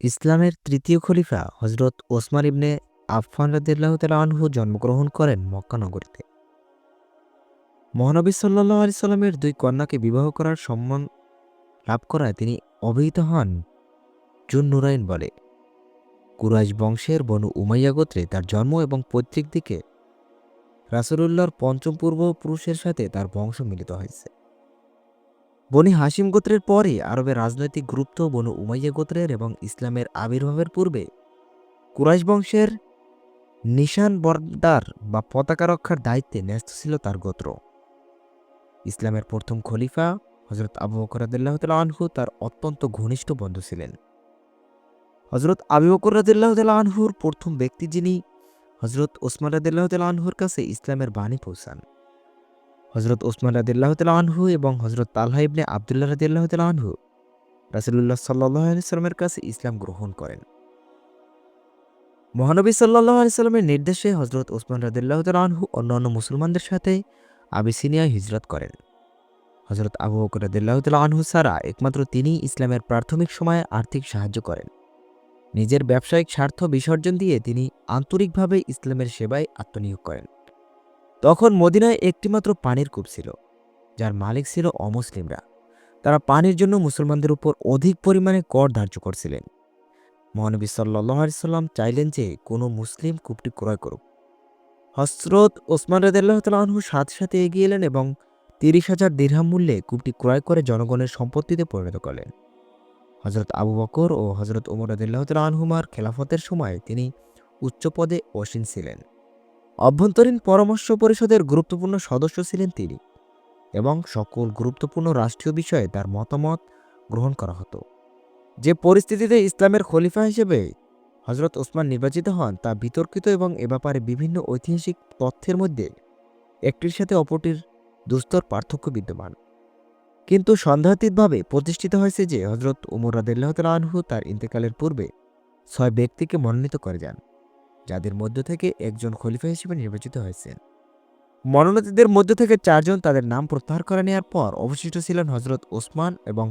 ইসলামের তৃতীয় খলিফা হজরত ওসমান ইবনে আফফান রাদিল্লাহ জন্মগ্রহণ করেন মক্কা নগরীতে। মহানবী সাল্লাহ আলি সাল্লামের দুই কন্যাকে বিবাহ করার সম্মান লাভ করায় তিনি অভিহিত হন জুন নুরাইন বলে। কুরাইশ বংশের বনু উমাইয়া গোত্রে তার জন্ম এবং পৈতৃক দিকে রাসুলুল্লাহর পঞ্চম পূর্বপুরুষের সাথে তার বংশ মিলিত হয়েছে। বনি হাসিম গোত্রের পরে আরবের রাজনৈতিক গুরুত্ব বনু উমাইয়া গোত্রের এবং ইসলামের আবির্ভাবের পূর্বে কুরাইশ বংশের নিশান বর্দার বা পতাকা রক্ষার দায়িত্বে ন্যস্ত ছিল তার গোত্র। ইসলামের প্রথম খলিফা হজরত আবু বকর রাদিল্লাহ আনহু তার অত্যন্ত ঘনিষ্ঠ বন্ধু ছিলেন। হজরত আবু বকরাদিল্লাহ আনহুর প্রথম ব্যক্তি যিনি হজরত ওসমান রাদিল্লাহ আনহুর কাছে ইসলামের বাণী পৌঁছান। হজরত ওসমান রাদিল্লাহ আনহু এবং হজরত তালহা ইবনে আবদুল্লাহ রাদিল্লাহ আনহু রাসুল্লাহ সাল্লাহ কাছে ইসলাম গ্রহণ করেন। মহানবী সাল্লাহ সাল্লামের নির্দেশে হজরত ওসমান রাদিল্লাহ আনহু অন্যান্য মুসলমানদের সাথে আবিসিনিয়ায় হিজরত করেন। হজরত আবু বকর রাদিল্লাহ আনহু সারা একমাত্র তিনি ইসলামের প্রাথমিক সময়ে আর্থিক সাহায্য করেন। নিজের ব্যবসায়িক স্বার্থ বিসর্জন দিয়ে তিনি আন্তরিকভাবে ইসলামের সেবায় আত্মনিয়োগ করেন। তখন মদিনায় একটিমাত্র পানির কূপ ছিল, যার মালিক ছিল অমুসলিমরা। তারা পানির জন্য মুসলমানদের উপর অধিক পরিমাণে কর ধার্য করছিলেন। মহানবী সাল্লাহ সাল্লাম চাইলেন যে কোনো মুসলিম কূপটি ক্রয় করুক। হসরত ওসমান রাদিল্লাহ তালহু সাথে সাথে এগিয়ে এলেন এবং তিরিশ হাজার দীর্হাম মূল্যে কূপটি ক্রয় করে জনগণের সম্পত্তিতে পরিণত করলেন। হজরত আবু বকর ও হজরত ওমর রাদিল্লাহ আনহুমার খেলাফতের সময় তিনি উচ্চ পদে অসীন ছিলেন। অভ্যন্তরীণ পরামর্শ পরিষদের গুরুত্বপূর্ণ সদস্য ছিলেন তিনি এবং সকল গুরুত্বপূর্ণ রাষ্ট্রীয় বিষয়ে তার মতামত গ্রহণ করা হতো। যে পরিস্থিতিতে ইসলামের খলিফা হিসেবে হজরত ওসমান নির্বাচিত হন, তা বিতর্কিত এবং এ ব্যাপারে বিভিন্ন ঐতিহাসিক তথ্যের মধ্যে একটির সাথে অপরটির দুস্তর পার্থক্য বিদ্যমান। কিন্তু সন্দেহাতীতভাবে প্রতিষ্ঠিত হয়েছে যে হজরত উমর রাদিল্লাহ আনহু তার ইন্তেকালের পূর্বে ছয় ব্যক্তিকে মনোনীত করে যান। যাদের মধ্য থেকে একজন খলিফা হিসেবে নির্বাচিত হয়েছেন। মনোনীতদের মধ্য থেকে চারজন তাদের নাম প্রত্যাহার করে নেওয়ার পর অবশিষ্ট ছিলেন হজরত ওসমান এবং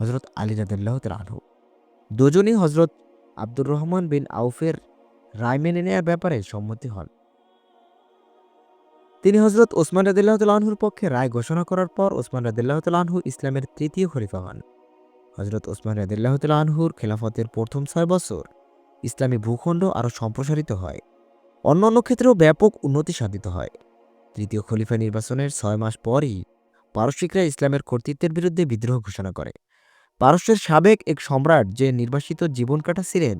হজরত আলী রাদিল্লাহ আনহু। দুজনই হজরত আব্দুর রহমান বিন আউফের রায় মেনে নেওয়ার ব্যাপারে সম্মতি হন। তিনি হজরত ওসমান রাদিল্লাহ আনহুর পক্ষে রায় ঘোষণা করার পর ওসমান রাদিল্লাহ আনহু ইসলামের তৃতীয় খলিফা হন। হজরত ওসমান রাদিল্লাহ আনহুর খেলাফতের প্রথম ছয় বছর ইসলামী ভূখণ্ড আরও সম্প্রসারিত হয়। অন্যান্য ক্ষেত্রেও ব্যাপক উন্নতি সাধিত হয়। তৃতীয় খলিফা নির্বাচনের ছয় মাস পরই পারস্যিকরা ইসলামের কর্তৃত্বের বিরুদ্ধে বিদ্রোহ ঘোষণা করে। পারস্যের সাবেক এক সম্রাট যে নির্বাসিত জীবন কাটাচ্ছিলেন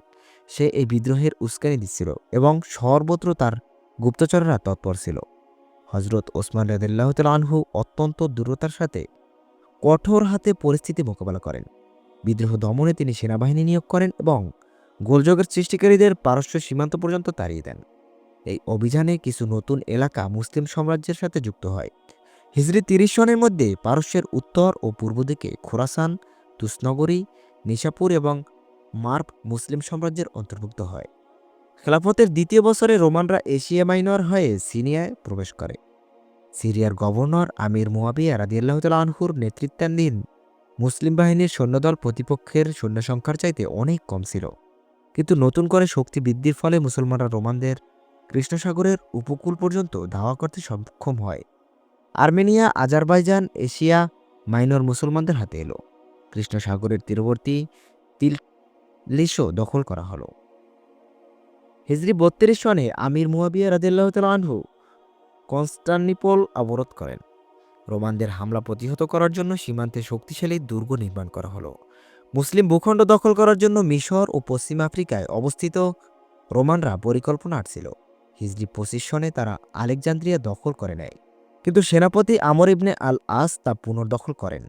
সে এই বিদ্রোহের উস্কানি দিচ্ছিল এবং সর্বত্র তার গুপ্তচরেরা তৎপর ছিল। হজরত ওসমান রাদিল্লাহ আনহু অত্যন্ত দূরতার সাথে কঠোর হাতে পরিস্থিতি মোকাবেলা করেন। বিদ্রোহ দমনে তিনি সেনাবাহিনী নিয়োগ করেন এবং গোলযোগের সৃষ্টিকারীদের পারস্য সীমান্ত পর্যন্ত তাড়িয়ে দেন। এই অভিযানে কিছু নতুন এলাকা মুসলিম সাম্রাজ্যের সাথে যুক্ত হয়। হিজরি তিরিশ সনের মধ্যে পারস্যের উত্তর ও পূর্ব দিকে খোরাসান, তুসনগরী, নিশাপুর এবং মার্ব মুসলিম সাম্রাজ্যের অন্তর্ভুক্ত হয়। খেলাফতের দ্বিতীয় বছরে রোমানরা এশিয়া মাইনর হয়ে সিরিয়ায় প্রবেশ করে। সিরিয়ার গভর্নর আমির মুয়াবিয়া রাদিয়াল্লাহ আনহুর নেতৃত্বাধীন মুসলিম বাহিনীর সৈন্যদল প্রতিপক্ষের সৈন্য সংখ্যার চাইতে অনেক কম ছিল। কিন্তু নতুন করে শক্তি বৃদ্ধির ফলে মুসলমানরা রোমানদের কৃষ্ণসাগরের উপকূল পর্যন্ত ধাওয়া করতে সক্ষম হয়। আর্মেনিয়া, আজারবাইজান, এশিয়া, মাইনর মুসলমানদের হাতে এলো। কৃষ্ণসাগরের তীরবর্তী তিললিশও দখল করা হলো। হিজরি বত্রিশ সনে আমির মুয়াবিয়া রাদিল্লাহ আনহু কনস্টান্টিপোল অবরোধ করেন। রোমানদের হামলা প্রতিহত করার জন্য সীমান্তে শক্তিশালী দুর্গ নির্মাণ করা হলো। মুসলিম ভূখণ্ড দখল করার জন্য মিশর ও পশ্চিম আফ্রিকায় অবস্থিত রোমানরা পরিকল্পনা আটছিল। হিজরি পঁচিশ সনে তারা আলেকজান্দ্রিয়া দখল করে নেয়। কিন্তু সেনাপতি আমর ইবনে আল আস তা পুনর্দখল করেন।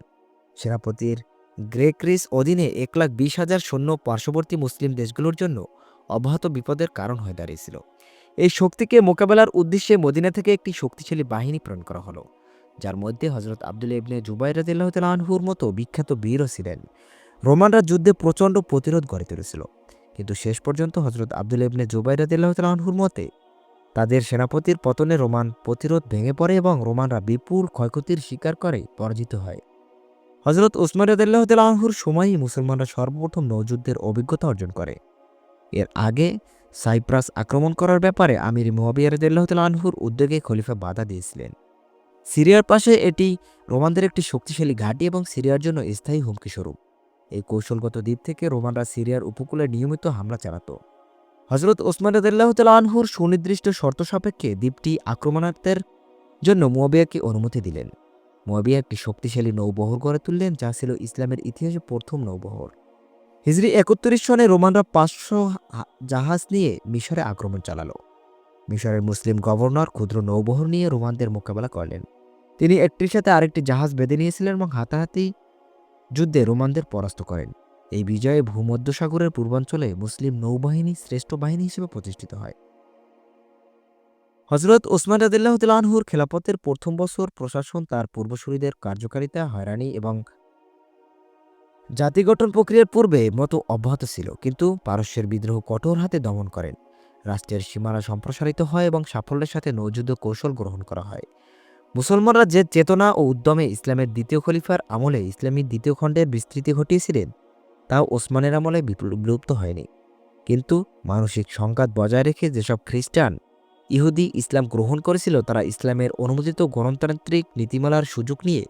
সেনাপতির গ্রেক্রিস অধীনে এক লাখ বিশ হাজার সৈন্য পার্শ্ববর্তী মুসলিম দেশগুলোর জন্য অব্যাহত বিপদের কারণ হয়ে দাঁড়িয়েছিল। এই শক্তিকে মোকাবেলার উদ্দেশ্যে মদিনা থেকে একটি শক্তিশালী বাহিনী প্রেরণ করা হলো, যার মধ্যে হজরত আবদুল ইবনে জুবাই রাদিল্লাহ আনহুর মতো বিখ্যাত বীরও ছিলেন। রোমানরা যুদ্ধে প্রচণ্ড প্রতিরোধ গড়ে তুলেছিল। কিন্তু শেষ পর্যন্ত হজরত আবদুল ইবনে জুবাই রাদিল্লাহ আনহুর মতে, তাদের সেনাপতির পতনে রোমান প্রতিরোধ ভেঙে পড়ে এবং রোমানরা বিপুল ক্ষয়ক্ষতির শিকার করে পরাজিত হয়। হজরত রাদিল্লাহ তালাহুর সময়ই মুসলমানরা সর্বপ্রথম নৌযুদ্ধের অভিজ্ঞতা অর্জন করে। এর আগে সাইপ্রাস আক্রমণ করার ব্যাপারে আমির রাদিল্লাহ তালাহুর উদ্যোগে খলিফা বাধা দিয়েছিলেন। সিরিয়ার পাশে এটি রোমানদের একটি শক্তিশালী ঘাঁটি এবং সিরিয়ার জন্য স্থায়ী হুমকি স্বরূপ এই কৌশলগত দ্বীপ থেকে রোমানরা সিরিয়ার উপকূলে নিয়মিত হামলা চালাত। হজরত ওসমান তালাহুর সুনির্দিষ্ট শর্ত সাপেক্ষে দ্বীপটি আক্রমণার্থের জন্য মোয়াবিয়াকে অনুমতি দিলেন। মোয়াবিয়া একটি শক্তিশালী নৌবহর গড়ে তুললেন, যা ছিল ইসলামের ইতিহাসে প্রথম নৌবহর। হিজরি একত্রিশ সনে রোমানরা পাঁচশো জাহাজ নিয়ে মিশরে আক্রমণ চালালো। মিশরের মুসলিম গভর্নর ক্ষুদ্র নৌবহর নিয়ে রোমানদের মোকাবেলা করলেন। তিনি একটির সাথে আরেকটি জাহাজ বেঁধে নিয়েছিলেন এবং হাতাহাতি যুদ্ধে রোমানদের পরাস্ত করেন। এই বিজয়ে ভূমধ্যসাগরের পূর্বাঞ্চলে মুসলিম নৌবাহিনী শ্রেষ্ঠ বাহিনী হিসেবে প্রতিষ্ঠিত হয়। হজরত ওসমান রাদিল্লাহ তালাহুর খেলাপথের প্রথম বছর প্রশাসন তার পূর্বসূরীদের কার্যকারিতা, হয়রানি এবং জাতি গঠন প্রক্রিয়ার পূর্বে মতো অব্যাহত ছিল, কিন্তু পারস্যের বিদ্রোহ কঠোর হাতে দমন করেন। রাষ্ট্রের সীমানা সম্প্রসারিত হয় এবং সাফল্যের সাথে নৌযুদ্ধ কৌশল গ্রহণ করা হয়। মুসলমানরা যে চেতনা ও উদ্যমে ইসলামের দ্বিতীয় খলিফার আমলে ইসলামী দ্বিতীয় খণ্ডের বিস্তৃতি ঘটিয়েছিলেন তাও ওসমানের আমলে বিলুপ্ত হয়নি। কিন্তু মানসিক সংঘাত বজায় রেখে যেসব খ্রিস্টান ইহুদি ইসলাম গ্রহণ করেছিল, তারা ইসলামের অনুমোদিত গণতান্ত্রিক নীতিমালার সুযোগ নিয়ে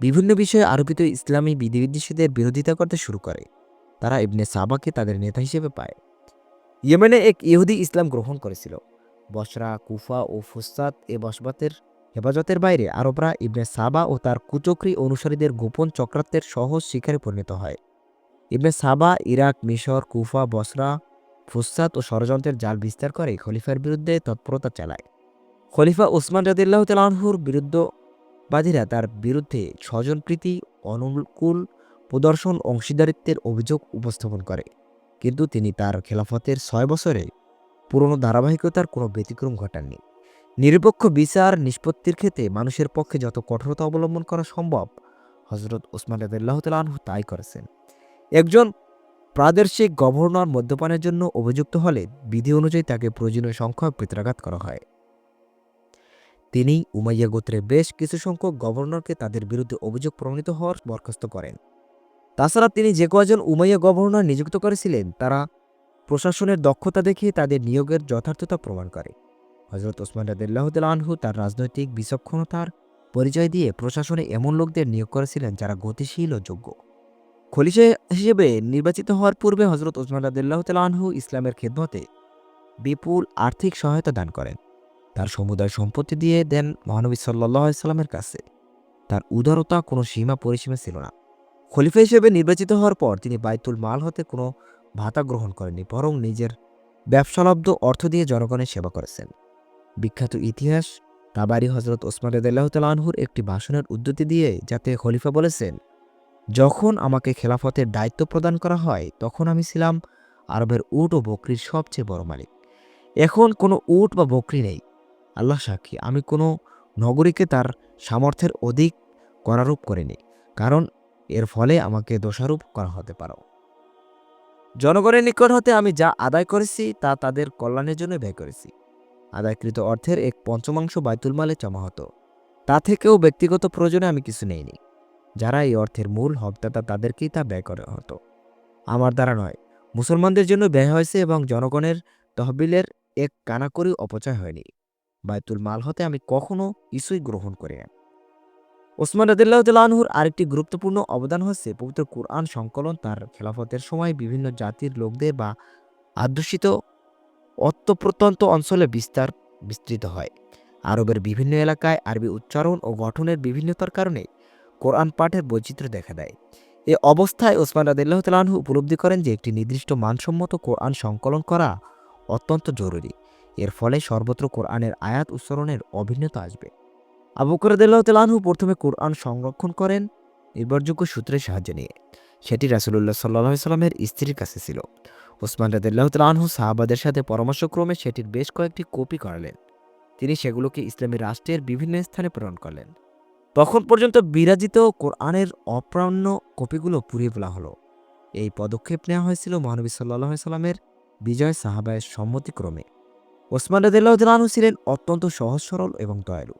বিভিন্ন বিষয়ে আরোপিত ইসলামী বিধিনিষেধের বিরোধিতা করতে শুরু করে। তারা ইবনে সাবাকে তাদের নেতা হিসেবে পায়। ইয়েমেনে এক ইহুদি ইসলাম গ্রহণ করেছিল। বসরা, কুফা ও ফুসাত এ বসবাতের হেফাজতের বাইরে আরবরা ইবনে সাবা ও তার কুচক্রী অনুসারীদের গোপন চক্রান্তের সহজ শিকারে পরিণত হয়। ইবনে সাবা ইরাক, মিশর, কুফা, বসরা ফুসাত ও ষড়যন্ত্রের জাল বিস্তার করে খলিফার বিরুদ্ধে তৎপরতা চালায়। খলিফা ওসমান রাদিল্লাহ তালাহুর বিরুদ্ধবাদীরা তার বিরুদ্ধে স্বজনপ্রীতি অনুকূল প্রদর্শন অংশীদারিত্বের অভিযোগ উপস্থাপন করে। কিন্তু তিনি তার খেলাফতের ছয় বছরে পুরনো ধারাবাহিকতার কোনো ব্যতিক্রম ঘটাননি। নিরপেক্ষ বিচার নিষ্পত্তির ক্ষেত্রে মানুষের পক্ষে যত কঠোরতা অবলম্বন করা সম্ভব হজরত ওসমান রাদিল্লাহ তালাহু তাই করেছেন। একজন প্রাদেশিক গভর্নর মদ্যপানের জন্য অভিযুক্ত হলে বিধি অনুযায়ী তাকে প্রয়োজনীয় সংখ্যক পিত্রাঘাত করা হয়। তিনি উমাইয়া গোত্রের বেশ কিছু সংখ্যক গভর্নরকে তাদের বিরুদ্ধে অভিযোগ প্রমাণিত হওয়ার বরখাস্ত করেন। তাছাড়া তিনি যে কয়জন উমাইয়া গভর্নর নিযুক্ত করেছিলেন, তারা প্রশাসনের দক্ষতা দেখে তাদের নিয়োগের যথার্থতা প্রমাণ করে। হজরত ওসমান রাদিল্লাহ আনহু তার রাজনৈতিক বিচক্ষণতার পরিচয় দিয়ে প্রশাসনে এমন লোকদের নিয়োগ করেছিলেন যারা গতিশীল ও যোগ্য। খলিফা হিসেবে নির্বাচিত হওয়ার পূর্বে হজরত ওসমান রাদিল্লাহ আনহু ইসলামের খেদমতে বিপুল আর্থিক সহায়তা দান করেন। তার সমুদায় সম্পত্তি দিয়ে দেন মহানবী সাল্লাহ সাল্লামের কাছে। তার উদারতা কোনো সীমা পরিসীমা ছিল না। খলিফা হিসেবে নির্বাচিত হওয়ার পর তিনি বাইতুল মাল হতে কোনো ভাতা গ্রহণ করেননি, বরং নিজের ব্যবসালব্ধ অর্থ দিয়ে জনগণের সেবা করেছেন। বিখ্যাত ইতিহাস তাবারি হজরত ওসমান রদাল্লাহ তালাহুর একটি ভাষণের উদ্ধৃতি দিয়ে যাতে খলিফা বলেছেন, যখন আমাকে খেলাফতের দায়িত্ব প্রদান করা হয়, তখন আমি ছিলাম আরবের উট ও বকরির সবচেয়ে বড় মালিক। এখন কোনো উট বা বকরি নেই। আল্লাহ সাক্ষী, আমি কোনো নগরীকে তার সামর্থ্যের অধিক করারূপ করিনি, কারণ এর ফলে আমাকে দোষারোপ করা হতে পারো। জনগণের নিকট হতে আমি যা আদায় করেছি, তা তাদের কল্যাণের জন্য ব্যয় করেছি। আদায়কৃত অর্থের এক পঞ্চমাংশ বাইতুল মালে জমা হতো। তা থেকেও ব্যক্তিগত প্রয়োজনে আমি কিছু নেইনি। যারা এই অর্থের মূল হকদাতা তাদেরকেই তা ব্যয় করা হতো। আমার দ্বারা নয়, মুসলমানদের জন্য ব্যয় হয়েছে এবং জনগণের তহবিলের এক কানাকড়ি অপচয় হয়নি। বাইতুল মাল হতে আমি কখনো কিছুই গ্রহণ করি না ওসমান রদুল্লাহ তালাহুর আরেকটি গুরুত্বপূর্ণ অবদান হচ্ছে পবিত্র কোরআন সংকলন তার খেলাফতের সময় বিভিন্ন জাতির লোকদের বা আদর্শিত অত্যপ্রত্যন্ত অঞ্চলে বিস্তার বিস্তৃত হয়। আরবের বিভিন্ন এলাকায় আরবি উচ্চারণ ও গঠনের বিভিন্নতার কারণে কোরআন পাঠের বৈচিত্র্য দেখা দেয়। এ অবস্থায় ওসমান রাদিল্লাহ তালাহু উপলব্ধি করেন যে, একটি নির্দিষ্ট মানসম্মত কোরআন সংকলন করা অত্যন্ত জরুরি। এর ফলে সর্বত্র কোরআনের আয়াত উচ্চারণের অভিন্নতা আসবে। আবু করাদিল্লাহ প্রথমে কোরআন সংরক্ষণ করেন নির্ভরযোগ্য সূত্রের সাহায্য নিয়ে। সেটি রাসুলুল্লাহ সাল্লাহ সাল্লামের স্ত্রীর কাছে ছিল। ওসমান রাদিল্লাহ তালাহু সাহাবাদের সাথে পরামর্শক্রমে সেটির বেশ কয়েকটি কপি করালেন। তিনি সেগুলোকে ইসলামী রাষ্ট্রের বিভিন্ন স্থানে প্রেরণ করলেন। তখন পর্যন্ত বিরাজিত কোরআনের অপ্রাণ্য কপিগুলো পুড়িয়ে ফেলা হলো। এই পদক্ষেপ নেওয়া হয়েছিল মহানবী সাল্লাহ সাল্লামের বিজয় সাহাবায়ের সম্মতিক্রমে। ওসমান তালাহু ছিলেন অত্যন্ত সহজ, সরল এবং দয়ালু।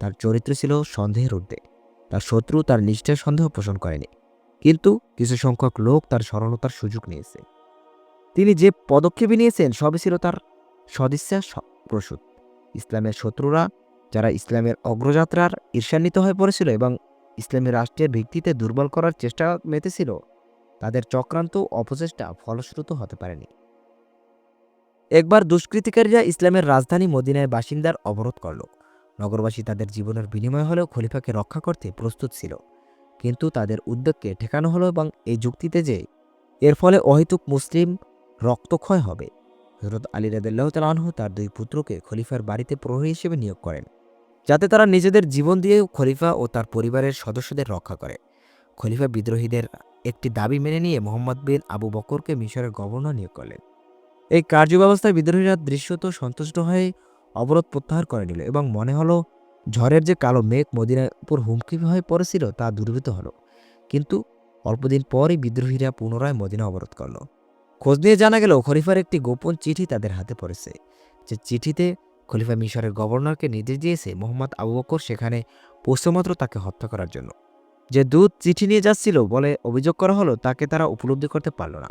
তার চরিত্র ছিল সন্দেহের ঊর্ধ্বে। তার শত্রু তার নিষ্ঠার সন্দেহ পোষণ করেনি। কিন্তু কিছু সংখ্যক লোক তার সরলতার সুযোগ নিয়েছে। তিনি যে পদক্ষেপই নিয়েছেন, সবই ছিল তার সদিচ্ছা প্রসূত। ইসলামের শত্রুরা, যারা ইসলামের অগ্রযাত্রার ঈর্ষান্বিত হয়ে পড়েছিল এবং ইসলামী রাষ্ট্রের ভিত্তিতে দুর্বল করার চেষ্টা মেতেছিল, তাদের চক্রান্ত অপচেষ্টা ফলশ্রুত হতে পারেনি। একবার দুষ্কৃতিকারীরা ইসলামের রাজধানী মদিনায় বাসিন্দার অবরোধ করল। নগরবাসী তাদের জীবনের বিনিময় হলেও খলিফাকে রক্ষা করতে প্রস্তুত ছিল। কিন্তু তাদের উদ্যোগকে ঠেকানো হলো এবং এই যুক্তিতে যে এর ফলে অহেতুক মুসলিম রক্তক্ষয় হবে। হজরত আলী রাদিল্লাহ তালাহু তার দুই পুত্রকে খলিফার বাড়িতে প্রহরী হিসেবে নিয়োগ করেন, যাতে তারা নিজেদের জীবন দিয়ে খলিফা ও তার পরিবারের সদস্যদের রক্ষা করে। খলিফা বিদ্রোহীদের একটি দাবি মেনে নিয়ে মোহাম্মদ বিন আবু বকরকে মিশরের গভর্নর নিয়োগ করলেন। এই কার্যব্যবস্থায় বিদ্রোহীরা দৃশ্যত সন্তুষ্ট হয়ে অবরোধ প্রত্যাহার করে নিল এবং মনে হলো ঝড়ের যে কালো মেঘ মদিনার উপর হুমকি হয়ে পড়েছিল তা দূরীভূত হলো। কিন্তু অল্পদিন পরই বিদ্রোহীরা পুনরায় মদিনা অবরোধ করল। খোঁজ নিয়ে জানা গেল, খলিফার একটি গোপন চিঠি তাদের হাতে পড়েছে। যে চিঠিতে খলিফা মিশরের গভর্নরকে নির্দেশ দিয়েছে মোহাম্মদ আবু বকর সেখানে পৌঁছমাত্র তাকে হত্যা করার জন্য। যে দূত চিঠি নিয়ে যাচ্ছিল বলে অভিযোগ করা হলো, তাকে তারা উপলব্ধি করতে পারল না।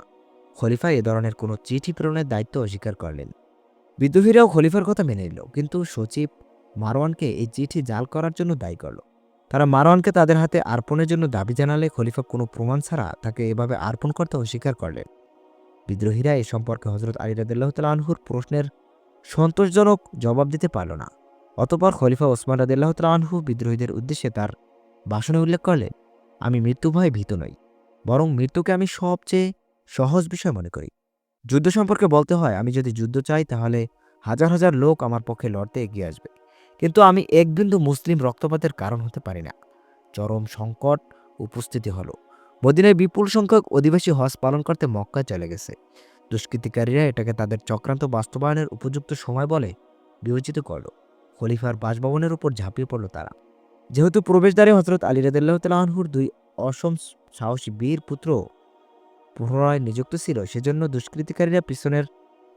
খলিফা এ ধরনের কোনো চিঠি প্রেরণের দায়িত্ব অস্বীকার করলেন। বিদ্রোহীরাও খলিফার কথা মেনে নিল, কিন্তু সচিব মারওয়ানকে এই চিঠি জাল করার জন্য দায়ী করল। তারা মারওয়ানকে তাদের হাতে আর্পণের জন্য দাবি জানালে খলিফা কোনো প্রমাণ ছাড়া তাকে এভাবে আর্পণ করতে অস্বীকার করলেন। বিদ্রোহীরা এ সম্পর্কে হজরত আলী রাদিল্লাহ আনহুর প্রশ্নের সন্তোষজনক জবাব দিতে পারল না। অতপর খলিফা ওসমান রাদিল্লাহ আনহু বিদ্রোহীদের উদ্দেশ্যে তার ভাষণে উল্লেখ করলেন, আমি মৃত্যু ভয়ে ভীত নই, বরং মৃত্যুকে আমি সবচেয়ে সহজ বিষয় মনে করি। যুদ্ধ সম্পর্কে বলতে হয়, আমি যদি যুদ্ধ চাই তাহলে হাজার হাজার লোক আমার পক্ষে লড়তে এগিয়ে আসবে। কিন্তু আমি এক বিন্দু মুসলিম রক্তপাতের কারণ হতে পারি না। চরম সংকট উপস্থিতি হলো। মদিনায় বিপুল সংখ্যক অধিবাসী হজ পালন করতে মক্কায় চলে গেছে। দুষ্কৃতিকারীরা এটাকে তাদের চক্রান্ত বাস্তবায়নের উপযুক্ত সময় বলে বিবেচিত করল। খলিফার বাসভবনের উপর ঝাঁপিয়ে পড়ল তারা। যেহেতু প্রবেশদ্বারে হজরত আলী রাদিল্লাহ তালাহুর দুই অসম সাহসী বীর পুত্র পুনরায় নিযুক্ত ছিল, সেজন্য দুষ্কৃতিকারীরা পিছনের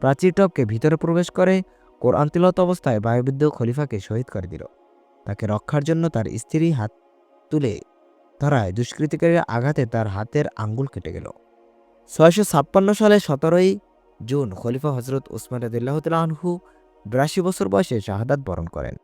প্রাচীর টপকে ভিতরে প্রবেশ করে কোরআন তিলত অবস্থায় বায়ুবিদ্য খলিফাকে শহীদ করে দিল। তাকে রক্ষার জন্য তার স্ত্রী হাত তুলে ধরায় দুষ্কৃতিকারীর আঘাতে তার হাতের আঙ্গুল কেটে গেল। ছয়শো ছাপ্পান্ন সালে সতেরোই জুন খলিফা হজরত উসমান রদুল্লাহ আনহু বিরাশি বছর বয়সে শাহাদাত বরণ করেন।